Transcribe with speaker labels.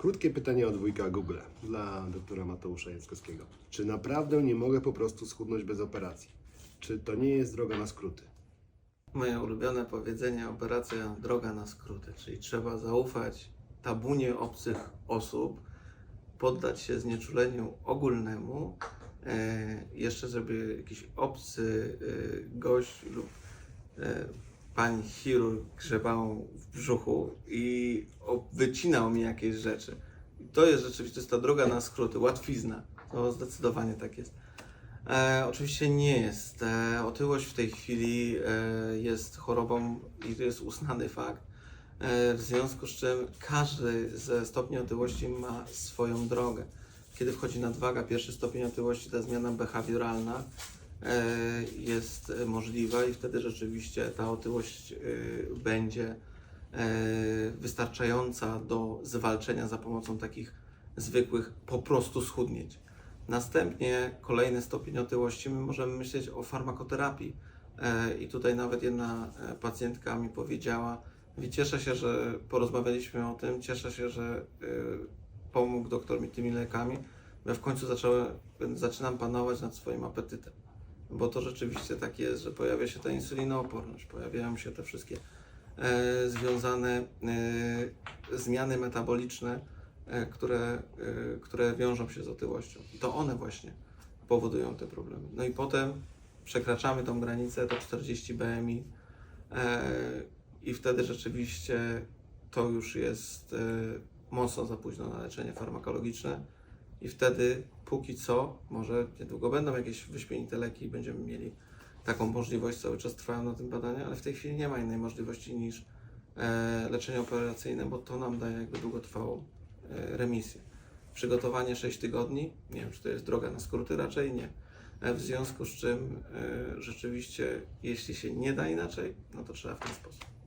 Speaker 1: Krótkie pytanie od wujka Google dla doktora Mateusza Jackowskiego. Czy naprawdę nie mogę po prostu schudnąć bez operacji? Czy to nie jest droga na skróty?
Speaker 2: Moje ulubione powiedzenie, operacja droga na skróty, czyli trzeba zaufać tabunie obcych osób, poddać się znieczuleniu ogólnemu, e, jeszcze żeby jakiś obcy e, gość lub e, pani chirurg grzebał w brzuchu i wycinał mi jakieś rzeczy. I to jest rzeczywiście to jest ta droga na skróty, łatwizna. To zdecydowanie tak jest. E, oczywiście nie jest. E, otyłość w tej chwili e, jest chorobą i to jest uznany fakt. E, w związku z czym każdy ze stopni otyłości ma swoją drogę. Kiedy wchodzi nadwaga, pierwszy stopień otyłości, ta zmiana behawioralna jest e, możliwa i wtedy rzeczywiście ta otyłość e, będzie e, wystarczająca do zwalczenia za pomocą takich zwykłych po prostu schudnięć. Następnie kolejny stopień otyłości, my możemy myśleć o farmakoterapii. I tutaj nawet jedna pacjentka mi powiedziała, "Wie, cieszę się, że porozmawialiśmy o tym, cieszę się, że pomógł doktor mi tymi lekami, bo ja w końcu zacząłem, zaczynam panować nad swoim apetytem. Bo to rzeczywiście tak jest, że pojawia się ta insulinooporność, pojawiają się te wszystkie e, związane e, zmiany metaboliczne, e, które, e, które wiążą się z otyłością. I to one właśnie powodują te problemy. No i potem przekraczamy tą granicę, to 40 BMI e, i wtedy rzeczywiście to już jest e, mocno za późno na leczenie farmakologiczne i wtedy póki co, może niedługo będą jakieś wyśmienite leki i będziemy mieli taką możliwość, cały czas trwają na tym badania, ale w tej chwili nie ma innej możliwości niż e, leczenie operacyjne, bo to nam daje jakby długotrwałą e, remisję. Przygotowanie 6 tygodni, nie wiem czy to jest droga na skróty, raczej nie. E, W związku z czym rzeczywiście, jeśli się nie da inaczej, no to trzeba w ten sposób.